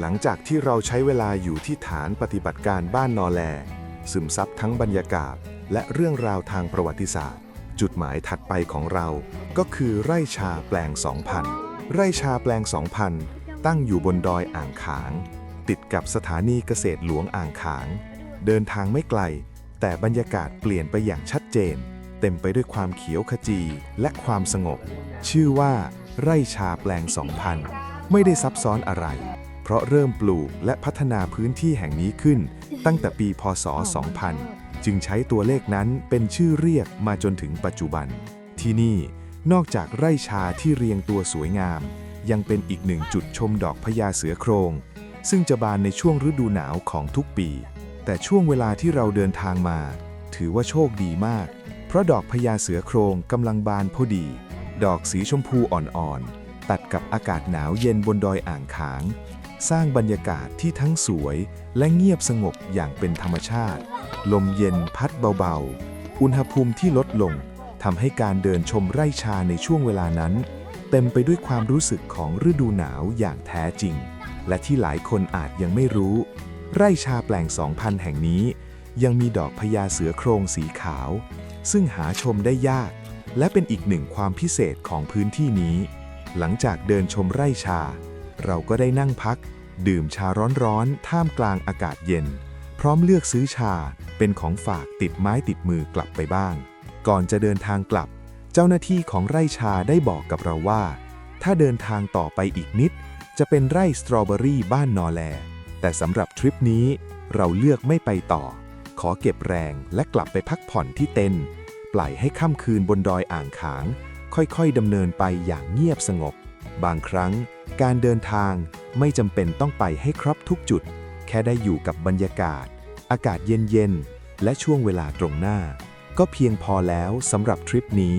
หลังจากที่เราใช้เวลาอยู่ที่ฐานปฏิบัติการบ้านนอแล ซึมซับทั้งบรรยากาศ และเรื่องราวทางประวัติศาสตร์ จุดหมายถัดไปของเรา ก็คือไร่ชาแปลง 2,000 ไร่ชาแปลง 2,000 ตั้งอยู่บนดอยอ่างขาง ติดกับสถานีเกษตรหลวงอ่างขาง เดินทางไม่ไกล แต่บรรยากาศเปลี่ยนไปอย่างชัดเจน เต็มไปด้วยความเขียวขจีและความสงบ ชื่อว่า ไร่ชาแปลง 2,000 ไม่ได้ซับซ้อนอะไร เพราะเริ่มปลูกและพัฒนาพื้นที่แห่งนี้ขึ้น ตั้งแต่ปีพศ 2000 จึงใช้ตัวเลขนั้นเป็นชื่อเรียกมาจนถึงปัจจุบัน ที่นี่นอกจากไร่ชาที่เรียงตัวสวยงาม ยังเป็นอีกหนึ่งจุดชมดอกพญาเสือโครง ซึ่งจะบานในช่วงฤดูหนาวของทุกปี แต่ช่วงเวลาที่เราเดินทางมา ถือว่าโชคดีมาก เพราะดอกพญาเสือโครงกำลังบานพอดี ดอกสีชมพูอ่อนๆตัดกับอากาศหนาวเย็นบนดอยอ่างขาง สร้างบรรยากาศที่ทั้งสวยและเงียบสงบอย่างเป็นธรรมชาติ ลมเย็นพัดเบาๆ อุณหภูมิที่ลดลงทำให้การเดินชมไร่ชาในช่วงเวลานั้น เต็มไปด้วยความรู้สึกของฤดูหนาวอย่างแท้จริง และที่หลายคนอาจยังไม่รู้ ไร่ชาแปลง2,000แห่งนี้ ยังมีดอกพญาเสือโครงสีขาว ซึ่งหาชมได้ยาก และเป็นอีกหนึ่งความพิเศษของพื้นที่นี้ หลังจากเดินชมไร่ชา เราก็ได้นั่งพัก ดื่มชาร้อนๆ ท่ามกลางอากาศเย็น พร้อมเลือกซื้อชาเป็นของฝากติดไม้ติดมือกลับไปบ้าง ก่อนจะเดินทางกลับ เจ้าหน้าที่ของไร่ชาได้บอกกับเราว่า ถ้าเดินทางต่อไปอีกนิด จะเป็นไร่สตรอเบอรี่บ้านนอแล แต่สำหรับทริปนี้ เราเลือกไม่ไปต่อ ขอเก็บแรงและกลับไปพักผ่อนที่เต็นท์ปล่อยให้ค่ำคืนบนดอยอ่างขาง ค่อยๆดำเนินไปอย่างเงียบสงบ บางครั้ง การเดินทางไม่จำเป็นต้องไปให้ครบทุกจุด แค่ได้อยู่กับบรรยากาศ อากาศเย็นๆ และช่วงเวลาตรงหน้า ก็เพียงพอแล้วสำหรับทริปนี้